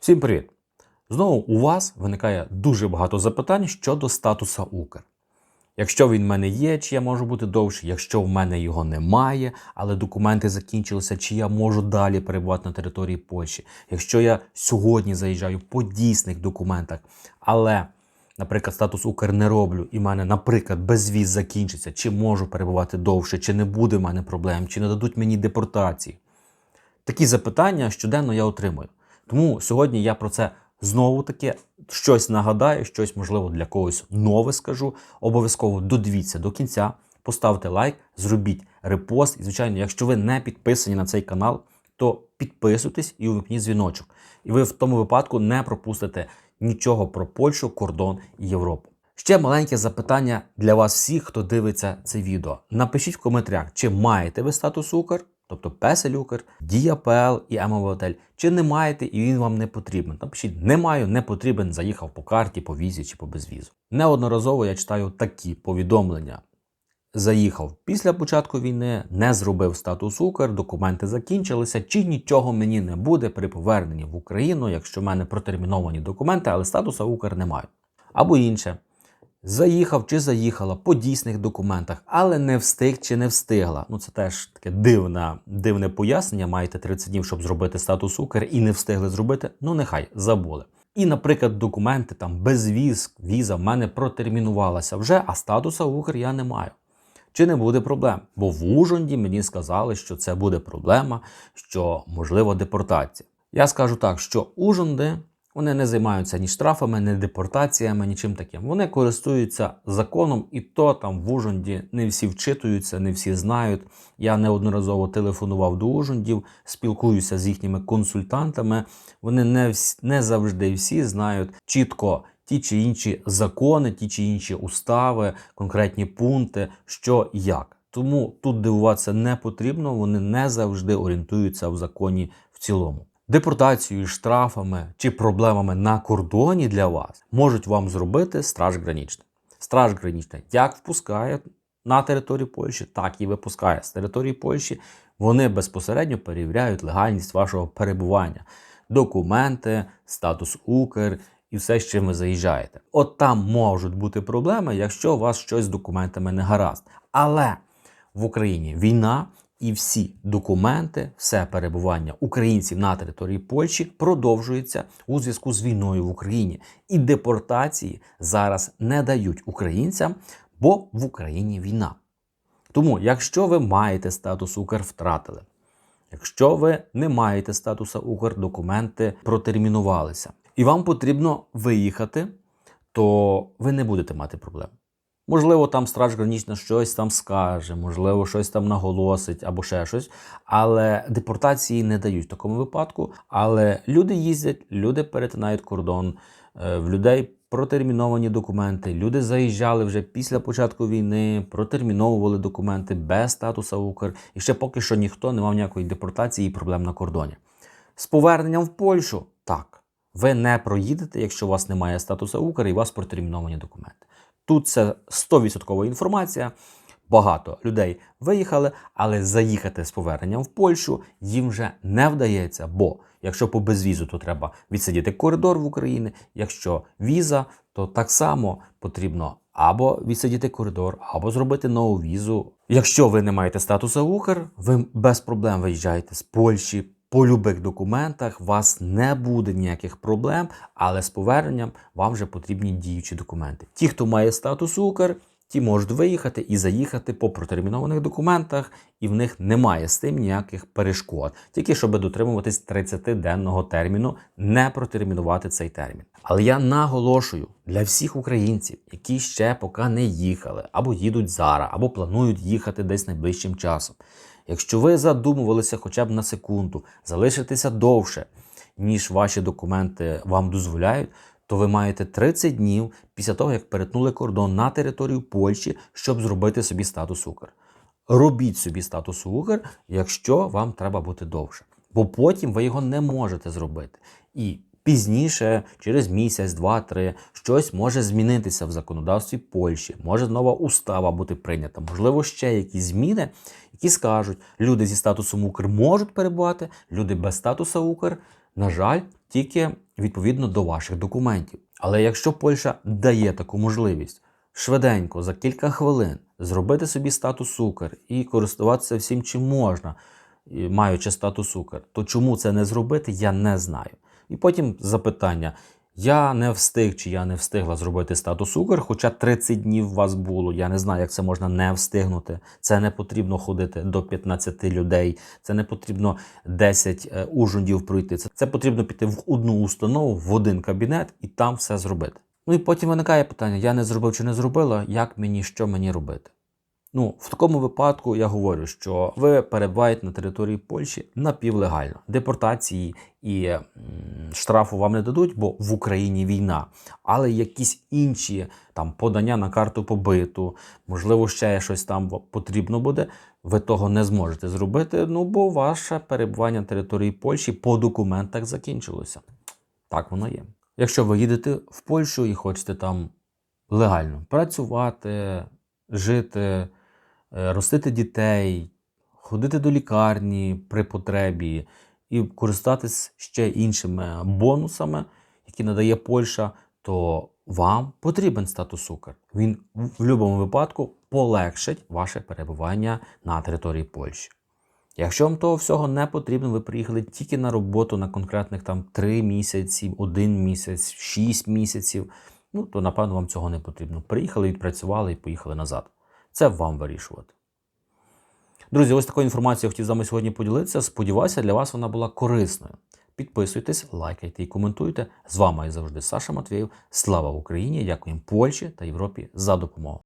Всім привіт! Знову у вас виникає дуже багато запитань щодо статуса Укр. Якщо він в мене є, чи я можу бути довше, якщо в мене його немає, але документи закінчилися, чи я можу далі перебувати на території Польщі. Якщо я сьогодні заїжджаю по дійсних документах, але, наприклад, статус Укр не роблю, і в мене, наприклад, безвіз закінчиться, чи можу перебувати довше, чи не буде в мене проблем, чи не дадуть мені депортації. Такі запитання щоденно я отримую. Тому сьогодні я про це знову таки щось нагадаю, щось можливо для когось нове скажу. Обов'язково додивіться до кінця, поставте лайк, зробіть репост. І, звичайно, якщо ви не підписані на цей канал, то підписуйтесь і увімкніть дзвіночок. І ви в тому випадку не пропустите нічого про Польщу, кордон і Європу. Ще маленьке запитання для вас всіх, хто дивиться це відео. Напишіть в коментарях, чи маєте ви статус Укр, тобто Песель Укр, Дія.ПЛ і МВОТель, чи не маєте і він вам не потрібен. Напишіть, не маю, не потрібен, заїхав по карті, по візі чи по безвізу. Неодноразово я читаю такі повідомлення. Заїхав після початку війни, не зробив статус Укр, документи закінчилися, чи нічого мені не буде при поверненні в Україну, якщо в мене протерміновані документи, але статуса Укр не маю. Або інше. Заїхав чи заїхала по дійсних документах, але не встиг чи не встигла. Ну це теж таке дивне, дивне пояснення. Маєте 30 днів, щоб зробити статус Укр і не встигли зробити. Ну нехай забули. І, наприклад, документи там безвіз, віза в мене протермінувалася вже, а статуса Укр я не маю. Чи не буде проблем? Бо в Ужонді мені сказали, що це буде проблема, що можливо депортація. Я скажу так, що Ужонди вони не займаються ні штрафами, ні депортаціями, нічим таким. Вони користуються законом, і то там в Ужонді не всі вчитуються, не всі знають. Я неодноразово телефонував до Ужондів, спілкуюся з їхніми консультантами. Вони не, вс- не завжди всі знають чітко ті чи інші закони, ті чи інші устави, конкретні пункти, що як. Тому тут дивуватися не потрібно, вони не завжди орієнтуються в законі в цілому. Депортацією, штрафами чи проблемами на кордоні для вас можуть вам зробити Страж Гранічна. Страж Гранічна як впускає на територію Польщі, так і випускає з території Польщі. Вони безпосередньо перевіряють легальність вашого перебування, документи, статус Укр і все, з чим ви заїжджаєте. От там можуть бути проблеми, якщо у вас щось з документами не гаразд. Але в Україні війна. І всі документи, все перебування українців на території Польщі продовжується у зв'язку з війною в Україні. І депортації зараз не дають українцям, бо в Україні війна. Тому, якщо ви маєте статус Укр, втратили. Якщо ви не маєте статуса Укр, документи протермінувалися, і вам потрібно виїхати, то ви не будете мати проблем. Можливо, там страж гранічна щось там скаже, можливо, щось там наголосить або ще щось. Але депортації не дають в такому випадку. Але люди їздять, люди перетинають кордон, е, в людей протерміновані документи. Люди заїжджали вже після початку війни, протерміновували документи без статуса Укр. І ще поки що ніхто не мав ніякої депортації і проблем на кордоні. З поверненням в Польщу так. Ви не проїдете, якщо у вас немає статусу Укр і у вас протерміновані документи. Тут це 100% інформація. Багато людей виїхали, але заїхати з поверненням в Польщу їм вже не вдається. Бо якщо по безвізу, то треба відсидіти коридор в Україні. Якщо віза, то так само потрібно або відсидіти коридор, або зробити нову візу. Якщо ви не маєте статусу Укр, ви без проблем виїжджаєте з Польщі. По любих документах у вас не буде ніяких проблем, але з поверненням вам вже потрібні діючі документи. Ті, хто має статус Укр, ті можуть виїхати і заїхати по протермінованих документах, і в них немає з тим ніяких перешкод, тільки щоб дотримуватись 30-денного терміну, не протермінувати цей термін. Але я наголошую для всіх українців, які ще поки не їхали, або їдуть зараз, або планують їхати десь найближчим часом. Якщо ви задумувалися хоча б на секунду залишитися довше, ніж ваші документи вам дозволяють, то ви маєте 30 днів після того, як перетнули кордон на територію Польщі, щоб зробити собі статус Укр. Робіть собі статус Укр, якщо вам треба бути довше. Бо потім ви його не можете зробити. І пізніше, через місяць, два-три, щось може змінитися в законодавстві Польщі, може нова устава бути прийнята, можливо, ще якісь зміни, які скажуть, люди зі статусом Укр можуть перебувати, люди без статусу Укр, на жаль, тільки відповідно до ваших документів. Але якщо Польща дає таку можливість швиденько за кілька хвилин зробити собі статус Укр і користуватися всім, чим можна, маючи статус Укр, то чому це не зробити, я не знаю. І потім запитання. Я не встиг чи я не встигла зробити статус Укр, хоча 30 днів у вас було. Я не знаю, як це можна не встигнути. Це не потрібно ходити до 15 людей, це не потрібно 10 е, ужиндів пройти. Це, це потрібно піти в одну установу, в один кабінет і там все зробити. Ну і потім виникає питання: я не зробив чи не зробила, як мені, що мені робити? Ну, в такому випадку я говорю, що ви перебуваєте на території Польщі напівлегально. Депортації і штрафу вам не дадуть, бо в Україні війна. Але якісь інші там подання на карту побиту, можливо, ще щось там потрібно буде. Ви того не зможете зробити. Ну бо ваше перебування на території Польщі по документах закінчилося. Так воно є. Якщо ви їдете в Польщу і хочете там легально працювати, жити, ростити дітей, ходити до лікарні при потребі і користатись ще іншими бонусами, які надає Польща, то вам потрібен статус Укр. Він в будь-якому випадку полегшить ваше перебування на території Польщі. Якщо вам того всього не потрібно, ви приїхали тільки на роботу на конкретних там 3 місяці, 1 місяць, 6 місяців, ну то напевно вам цього не потрібно. Приїхали, відпрацювали і поїхали назад. Це вам вирішувати. Друзі, ось такою інформацією хотів з вами сьогодні поділитися. Сподіваюся, для вас вона була корисною. Підписуйтесь, лайкайте і коментуйте. З вами як завжди Саша Матвєєв. Слава Україні! Дякуємо Польщі та Європі за допомогу.